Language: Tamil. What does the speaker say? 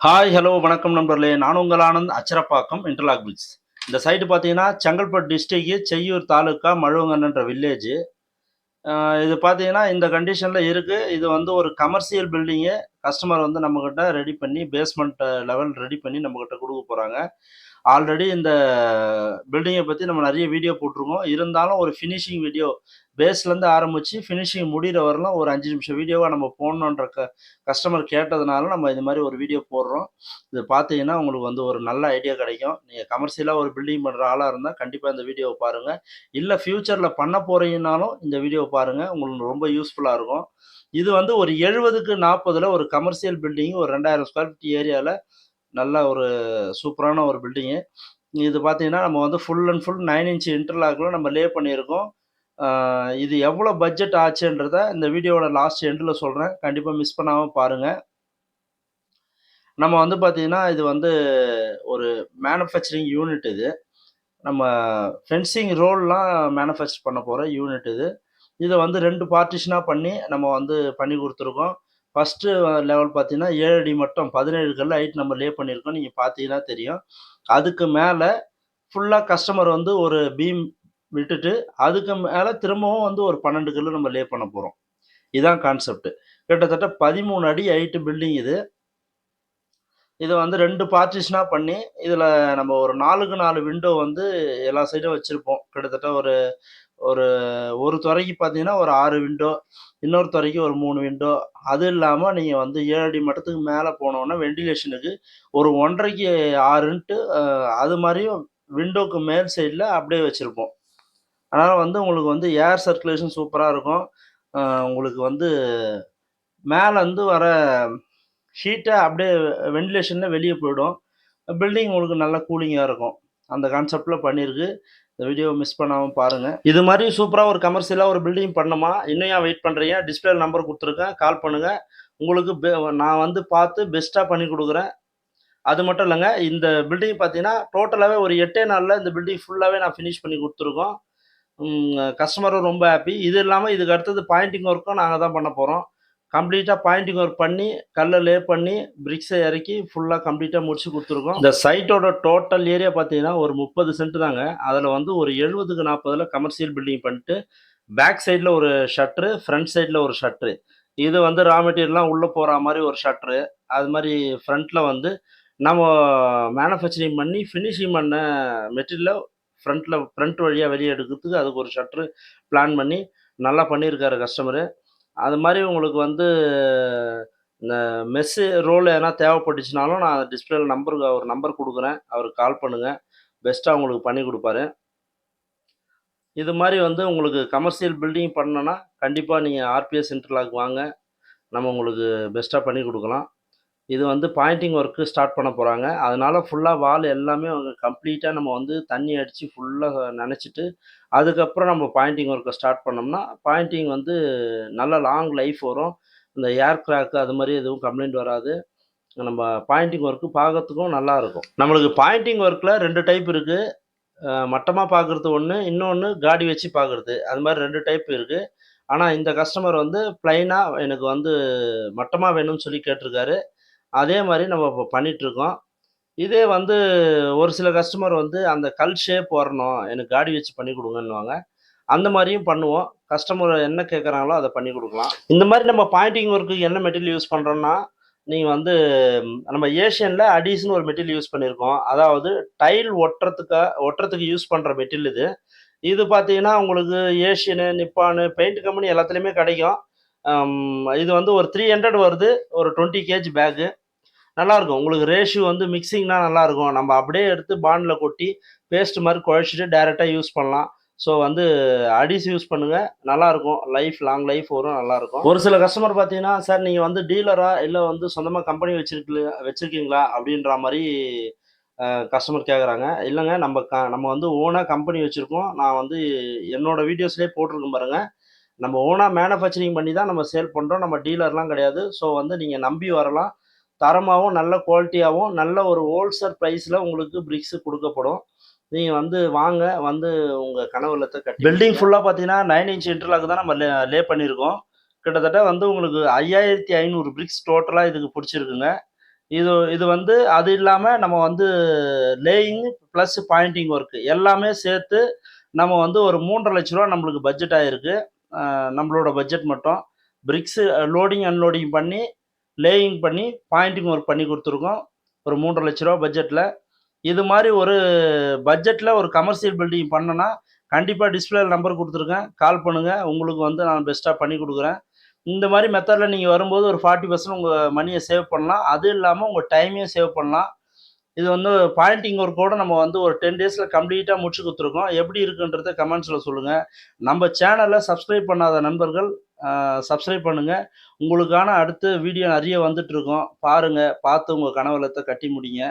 ஹாய் ஹலோ வணக்கம் நண்பர்களே. நான் உங்கள் ஆனந்த் அச்சரப்பாக்கம் இன்டர்லாக் பிரிட்ஜ் இந்த சைட்டு பார்த்தீங்கன்னா செங்கல்பட்டு டிஸ்ட்ரிக்கு செய்யூர் தாலுக்கா மழுவங்கன்ற வில்லேஜ் இது பார்த்தீங்கன்னா இந்த கண்டிஷனில் இருக்குது இது வந்து ஒரு கமர்ஷியல் பில்டிங்கு கஸ்டமர் வந்து நம்மக்கிட்ட ரெடி பண்ணி பேஸ்மெண்ட் லெவல் ரெடி பண்ணி நம்மக்கிட்ட கொடுக்க போகிறாங்க ஆல்ரெடி இந்த பில்டிங்கை பற்றி நம்ம நிறைய வீடியோ போட்டிருக்கோம். இருந்தாலும் ஒரு ஃபினிஷிங் வீடியோ பேஸ்லேருந்து ஆரம்பித்து ஃபினிஷிங் முடிகிற வரலாம் ஒரு அஞ்சு நிமிஷம் வீடியோவாக நம்ம போடணுன்ற க கஸ்டமர் கேட்டதுனால நம்ம இது மாதிரி ஒரு வீடியோ போடுறோம். இது பார்த்தீங்கன்னா உங்களுக்கு வந்து ஒரு நல்ல ஐடியா கிடைக்கும். நீங்கள் கமர்ஷியலாக ஒரு பில்டிங் பண்ணுற ஆளாக இருந்தால் கண்டிப்பாக இந்த வீடியோவை பாருங்கள் இல்லை ஃப்யூச்சரில் பண்ண போகிறீங்கனாலும் இந்த வீடியோவை பாருங்கள் உங்களுக்கு ரொம்ப யூஸ்ஃபுல்லாக இருக்கும். இது வந்து ஒரு எழுபதுக்கு நாற்பதில் ஒரு கமர்ஷியல் பில்டிங் ஒரு ரெண்டாயிரம் ஸ்கொயர் ஃபீட் ஏரியாவில் நல்ல ஒரு சூப்பரான ஒரு பில்டிங்கு இது பார்த்தீங்கன்னா நம்ம வந்து full and full nine inch இன்டர்லாக்கில் நம்ம லே பண்ணியிருக்கோம். இது எவ்வளோ பட்ஜெட் ஆச்சுன்றத இந்த வீடியோவோட லாஸ்ட் எண்டில் சொல்கிறேன் கண்டிப்பாக மிஸ் பண்ணாமல் பாருங்கள் நம்ம வந்து பார்த்திங்கன்னா இது வந்து ஒரு மேனுஃபேக்சரிங் யூனிட் இது. நம்ம ஃபென்சிங் ரோல்லாம் மேனுஃபேக்சர் பண்ண போகிற யூனிட் இது. இதை வந்து ரெண்டு பார்ட்டிஷனாக பண்ணி நம்ம வந்து பண்ணி கொடுத்துருக்கோம். ஃபஸ்ட்டு லெவல் பார்த்தீங்கன்னா ஏழு அடி மட்டும் பதினேழு கல் ஹைட் நம்ம லே பண்ணியிருக்கோம். நீங்கள் பார்த்தீங்கன்னா தெரியும். அதுக்கு மேலே ஃபுல்லாக கஸ்டமர் வந்து ஒரு பீம் விட்டுட்டு அதுக்கு மேலே திரும்பவும் வந்து ஒரு பன்னெண்டு கல் நம்ம லே பண்ண போகிறோம் இதுதான் கான்செப்ட் கிட்டத்தட்ட பதிமூணு அடி ஹைட்டு பில்டிங் இது. இதை வந்து ரெண்டு பார்ட்டிஷனாக பண்ணி இதில் நம்ம ஒரு நாலுக்கு நாலு விண்டோ வந்து எல்லா சைடும் வச்சுருப்போம். கிட்டத்தட்ட ஒரு ஒரு ஒரு துறைக்கு பார்த்தீங்கன்னா ஒரு ஆறு விண்டோ இன்னொரு துறைக்கு ஒரு மூணு விண்டோ அது இல்லாமல் நீங்கள் வந்து ஏழு அடி மட்டத்துக்கு மேலே போனோன்னா வெண்டிலேஷனுக்கு ஒரு ஒன்றரைக்கு ஆறுன்ட்டு அது மாதிரியும் விண்டோக்கு மேல் சைடில் அப்படியே வச்சுருப்போம். அதனால் வந்து உங்களுக்கு வந்து ஏர் சர்க்குலேஷன் சூப்பராக இருக்கும். உங்களுக்கு வந்து மேலேருந்து வர ஹீட்டை அப்படியே வெண்டிலேஷனில் வெளியே போயிடும். பில்டிங் உங்களுக்கு நல்ல கூலிங்காக இருக்கும். அந்த கான்செப்டில் பண்ணியிருக்கு இந்த வீடியோ மிஸ் பண்ணாமல் பாருங்கள் இது மாதிரி சூப்பராக ஒரு கமர்ஷியலாக ஒரு பில்டிங் பண்ணணுமா? இன்னும் ஏன் வெயிட் பண்ணுறீங்க டிஸ்பிளே நம்பர் கொடுத்துருக்கேன். கால் பண்ணுங்கள் உங்களுக்கு நான் வந்து பார்த்து பெஸ்ட்டாக பண்ணி கொடுக்குறேன். அது மட்டும் இல்லைங்க. இந்த பில்டிங் பார்த்தீங்கன்னா டோட்டலாகவே ஒரு எட்டே நாளில் இந்த பில்டிங் ஃபுல்லாகவே நான் ஃபினிஷ் பண்ணி கொடுத்துருக்கோம். கஸ்டமரும் ரொம்ப ஹாப்பி இது இல்லாமல் இதுக்கு அடுத்தது பாயிண்டிங் ஒர்க்கும் நாங்கள் தான் பண்ண போகிறோம் கம்ப்ளீட்டாக பாயிண்டிங் ஒர்க் பண்ணி கல்லை லே பண்ணி பிரிக்ஸை இறக்கி ஃபுல்லாக கம்ப்ளீட்டாக முடிச்சு கொடுத்துருக்கோம். இந்த சைட்டோட டோட்டல் ஏரியா பார்த்தீங்கன்னா ஒரு முப்பது சென்ட் தாங்க. அதில் வந்து ஒரு எழுபதுக்கு நாற்பதில் கமர்ஷியல் பில்டிங் பண்ணிட்டு பேக் சைடில் ஒரு ஷட்ரு ஃப்ரண்ட் சைடில் ஒரு ஷட்ரு இது வந்து ரா மெட்டீரியல்லாம் உள்ளே போகிற மாதிரி ஒரு ஷட்ரு அது மாதிரி ஃப்ரண்ட்டில் வந்து நம்ம மேனுஃபேக்சரிங் பண்ணி ஃபினிஷிங் பண்ண மெட்டீரியலை ஃப்ரண்ட்டில் ஃப்ரண்ட் வழியாக வெளியே எடுக்கிறதுக்கு அதுக்கு ஒரு ஷட்ரு பிளான் பண்ணி நல்லா பண்ணியிருக்காரு கஸ்டமரு அது மாதிரி உங்களுக்கு வந்து இந்த மெஸ்ஸு ரோல் எதனா தேவைப்பட்டுச்சுனாலும் நான் டிஸ்பிளேல நம்பருக்கு அவர் நம்பர் கொடுக்குறேன். அவருக்கு கால் பண்ணுங்கள் பெஸ்ட்டாக உங்களுக்கு பண்ணி கொடுப்பாரு. இது மாதிரி வந்து உங்களுக்கு கமர்ஷியல் பில்டிங் பண்ணணுன்னா கண்டிப்பாக நீங்கள் ஆர்பிஎஸ் இன்டர்லாக் வாங்க. நம்ம உங்களுக்கு பெஸ்ட்டாக பண்ணி கொடுக்கலாம். இது வந்து பாயிண்டிங் ஒர்க்கு ஸ்டார்ட் பண்ண போகிறாங்க அதனால் ஃபுல்லாக வால் எல்லாமே அவங்க கம்ப்ளீட்டாக நம்ம வந்து தண்ணி அடித்து ஃபுல்லாக நினச்சிட்டு அதுக்கப்புறம் நம்ம பாயிண்டிங் ஒர்க்கை ஸ்டார்ட் பண்ணோம்னா பாயிண்டிங் வந்து நல்ல லாங் லைஃப் வரும். இந்த ஏர் கிராக்கு அது மாதிரி எதுவும் கம்ப்ளைண்ட் வராது. நம்ம பாயிண்டிங் ஒர்க்கு பார்க்கறதுக்கும் நல்லாயிருக்கும் நம்மளுக்கு பாயிண்டிங் ஒர்க்கில் ரெண்டு டைப் இருக்குது மட்டமாக பார்க்குறது ஒன்று இன்னொன்று காடி வச்சு பார்க்குறது. அது மாதிரி ரெண்டு டைப் இருக்குது ஆனால் இந்த கஸ்டமர் வந்து ப்ளைனாக எனக்கு வந்து மட்டமாக வேணும்னு சொல்லி கேட்டிருக்காரு. அதே மாதிரி நம்ம இப்போ பண்ணிகிட்ருக்கோம் இதே வந்து ஒரு சில கஸ்டமர் வந்து அந்த கல் ஷேப் வரணும் எனக்கு காடி வச்சு பண்ணி கொடுங்கன்னுவாங்க. அந்த மாதிரியும் பண்ணுவோம். கஸ்டமர் என்ன கேட்குறாங்களோ அதை பண்ணி கொடுக்கலாம். இந்த மாதிரி நம்ம பாயிண்டிங் ஒர்க்கு என்ன மெட்டீரியல் யூஸ் பண்ணுறோன்னா நீங்கள் வந்து நம்ம ஏஷியனில் அடிஷன் ஒரு மெட்டீரியல் யூஸ் பண்ணியிருக்கோம். அதாவது டைல் ஒட்டுறதுக்காக ஒட்டுறதுக்கு யூஸ் பண்ணுற மெட்டீரியல் இது. இது பார்த்தீங்கன்னா உங்களுக்கு ஏஷியனு நிப்பானு பெயிண்ட் கம்பெனி எல்லாத்துலேயுமே கிடைக்கும். இது வந்து ஒரு த்ரீ ஹண்ட்ரட் வருது ஒரு டுவெண்ட்டி கேஜி பேக்கு நல்லாயிருக்கும். உங்களுக்கு ரேஷியோ வந்து மிக்சிங்னா நல்லாயிருக்கும். நம்ம அப்படியே எடுத்து பாண்டில் கொட்டி பேஸ்ட் மாதிரி குழச்சிட்டு டேரெக்டாக யூஸ் பண்ணலாம். ஸோ வந்து அடிஸ் யூஸ் பண்ணுங்கள் நல்லாயிருக்கும். லைஃப் லாங் லைஃப் வரும் நல்லாயிருக்கும். ஒரு சில கஸ்டமர் பார்த்தீங்கன்னா சார் நீங்கள் வந்து டீலரா இல்லை வந்து சொந்தமாக கம்பெனி வச்சிருக்கீங்களா வச்சுருக்கீங்களா? அப்படின்ற மாதிரி கஸ்டமர் கேட்குறாங்க இல்லைங்க நம்ம க நம்ம வந்து ஓனாக கம்பெனி வச்சுருக்கோம். நான் வந்து என்னோடய வீடியோஸ்லேயே போட்டிருக்கேன் பாருங்கள் நம்ம ஓனாக மேனுஃபேக்சரிங் பண்ணி தான் நம்ம சேல் பண்ணுறோம் நம்ம டீலர்லாம் கிடையாது. ஸோ வந்து நீங்கள் நம்பி வரலாம். தரமாகவும் நல்ல குவாலிட்டியாகவும் நல்ல ஒரு ஹோல்சேல் ப்ரைஸில் உங்களுக்கு பிரிக்ஸ் கொடுக்கப்படும். நீங்கள் வந்து வாங்க வந்து உங்கள் கனவு இல்லத்தை கட்டி பில்டிங் ஃபுல்லாக பார்த்தீங்கன்னா நைன் இன்ச் இன்டர்லாக் தான் நம்ம லே லே பண்ணியிருக்கோம் கிட்டத்தட்ட வந்து உங்களுக்கு ஐயாயிரத்தி ஐநூறு பிரிக்ஸ் டோட்டலாக இதுக்கு பிடிச்சிருக்குங்க. இது இது வந்து அது இல்லாமல் நம்ம வந்து லேயிங் ப்ளஸ் பாயிண்டிங் ஒர்க்கு எல்லாமே சேர்த்து நம்ம வந்து ஒரு மூன்றரை லட்ச ரூபா நம்மளுக்கு பட்ஜெட் ஆகிருக்கு நம்மளோட பட்ஜெட் மட்டும். பிரிக்ஸு லோடிங் அன்லோடிங் பண்ணி லேயிங் பண்ணி பாயிண்டிங் ஒர்க் பண்ணி கொடுத்துருக்கோம். ஒரு மூன்றரை லட்ச ரூபா பட்ஜெட்டில் இது மாதிரி ஒரு பட்ஜெட்டில் ஒரு கமர்ஷியல் பில்டிங் பண்ணனா கண்டிப்பாக டிஸ்பிளே நம்பர் கொடுத்துருக்கேன். கால் பண்ணுங்கள் உங்களுக்கு வந்து நான் பெஸ்ட்டாக பண்ணி கொடுக்குறேன். இந்த மாதிரி மெத்தடில் நீங்கள் வரும்போது ஒரு ஃபார்ட்டி பர்சன்ட் உங்கள் மணியை சேவ் பண்ணலாம். அது இல்லாமல் உங்கள் டைமையும் சேவ் பண்ணலாம். இது வந்து பாயிண்டிங் ஒர்க்கோட நம்ம வந்து ஒரு டென் டேஸில் கம்ப்ளீட்டாக முடிச்சு கொடுத்துருக்கோம். எப்படி இருக்குன்றத கமெண்ட்ஸில் சொல்லுங்கள் நம்ம சேனலை சப்ஸ்கிரைப் பண்ணாத நண்பர்கள் சப்ஸ்கிரைப் பண்ணுங்கள் உங்களுக்கான அடுத்த வீடியோ நிறைய வந்துட்டுருக்கோம் பாருங்கள் பார்த்து உங்கள் கனவுலத்தை கட்டி முடிங்க.